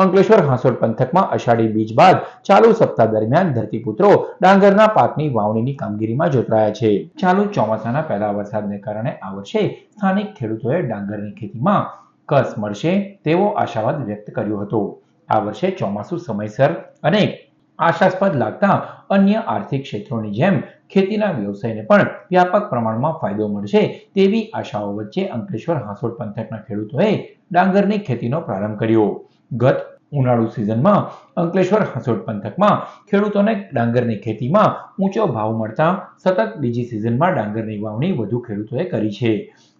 અંકલેશ્વર હાંસોડ પંથકમાં અષાઢી બીજ બાદ ચાલુ સપ્તાહ દરમિયાન ધરતીપુત્રો ડાંગરના પાકની વાવણીની કામગીરીમાં જોતરાયા છે. ચાલુ ચોમાસાના પહેલા વરસાદને કારણે આ વર્ષે સ્થાનિક ખેડૂતોએ ડાંગરની ખેતીમાં કસ મળશે તેવો આશાવાદ વ્યક્ત કર્યો હતો. આ વર્ષે ચોમાસું સમયસર અને આશાસ્પદ લાગતા અન્ય આર્થિક ક્ષેત્રોની જેમ ખેતીના વ્યવસાયને પણ વ્યાપક પ્રમાણમાં ફાયદો મળશે તેવી આશાઓ વચ્ચે અંકલેશ્વર હાંસોડ પંથકના ખેડૂતોએ ડાંગરની ખેતીનો પ્રારંભ કર્યો. ગત ઉનાળુ સિઝનમાં અંકલેશ્વર હસોડ પંથકમાં ખેડૂતોને ડાંગરની ખેતીમાં ઊંચો ભાવ મળતા સતત બીજી સિઝનમાં ડાંગરની વાવણી વધુ ખેડૂતોએ કરી છે.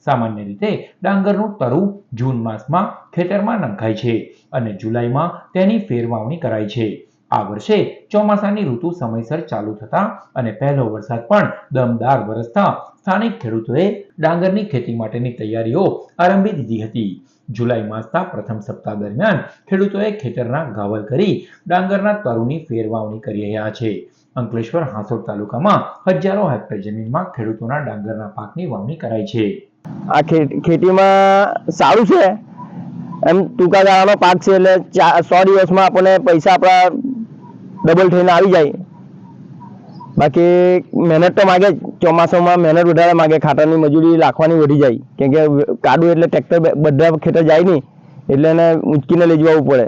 સામાન્ય રીતે ડાંગરનું તરુ જૂન માસમાં ખેતરમાં નંખાય છે અને જુલાઈમાં તેની ફેરવાવણી કરાય છે. આ વર્ષે ચોમાસાની ઋતુ સમયસર ચાલુ થતા અને પહેલો વરસાદ પણ દમદાર વરસતા સ્થાનિક ખેડૂતોએ ડાંગરની ખેતી માટેની તૈયારીઓ આરંભી દીધી હતી. જુલાઈ માસના પ્રથમ સપ્તાહ દરમિયાન ખેડૂતોએ ખેતરના ગાવલ કરી ડાંગરના તરુની ફેરવાવણી કરી રહ્યા છે. અંકલેશ્વર હાંસોડ તાલુકામાં હજારો હેક્ટર જમીનમાં ખેડૂતોના ડાંગરના પાકની વાવણી કરાઈ છે. આ ખેતીમાં સારું છે. એમ ટૂંકા ગાળાનો પાક છે એટલે સો દિવસમાં આપણને પૈસા આપણા ડબલ થઈને આવી જાય. બાકી મહેનત તો માગે ચોમાસામાં મહેનત વધારે માગે. ખાતરની મજૂરી લાખવાની વધી જાય. કેમ કે કાદુ એટલે ટ્રેક્ટર બધા ખેતર જાય નહીં. એટલે એને ઊંચકીને લઈ જવું પડે.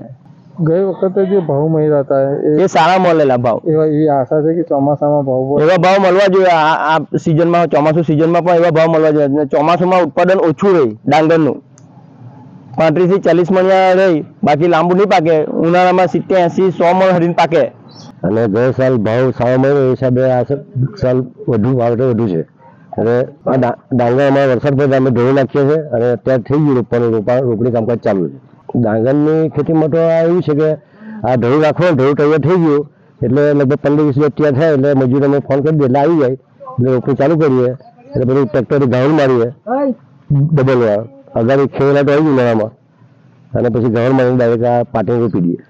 ગઈ વખતે જે ભાવ મળ્યા હતા એ એ સારા મળેલા ભાવ. એવા એવી આશા છે કે ચોમાસામાં ભાવ એવા ભાવ મળવા જોઈએ. આ સિઝનમાં ચોમાસું સિઝનમાં પણ એવા ભાવ મળવા જોઈએ. અને ચોમાસામાં ઉત્પાદન ઓછું રહે ડાંગરનું. પાંત્રીસથી ચાલીસ મણિયા રહી. બાકી લાંબુ નહીં પાકે. ઉનાળામાં સિત્તેર એસી સો મણ હરીને પાકે. અને ગયા સાલ ભાવ સારો મળ્યો હિસાબે આ સાલ વધુ વાવટે વધુ છે. અને આ ડાંગરમાં વરસાદ પડે અમે ધોઈ નાખીએ છીએ અને અત્યારે થઈ ગયું રોપવાનું રોપા, રોપણી કામકાજ ચાલુ છે. ડાંગરની ખેતીમાં તો એવું છે કે આ ઢોળી નાખવાનું ને તૈયાર થઈ ગયું એટલે લગભગ પંદર વીસ દિવસ ત્યાં થાય એટલે મજૂર અમે ફોન કરી દઈએ એટલે આવી જાય. એટલે રોપણી ચાલુ કરીએ એટલે બધું ટ્રેક્ટર ઘઉં મારીએ. ડબલ વાર અગાડી ખેડેલા તો આવી ગયું મેળામાં અને પછી ઘઉં મારીને ડાયરેક્ટ આ પાટી રોપી દઈએ.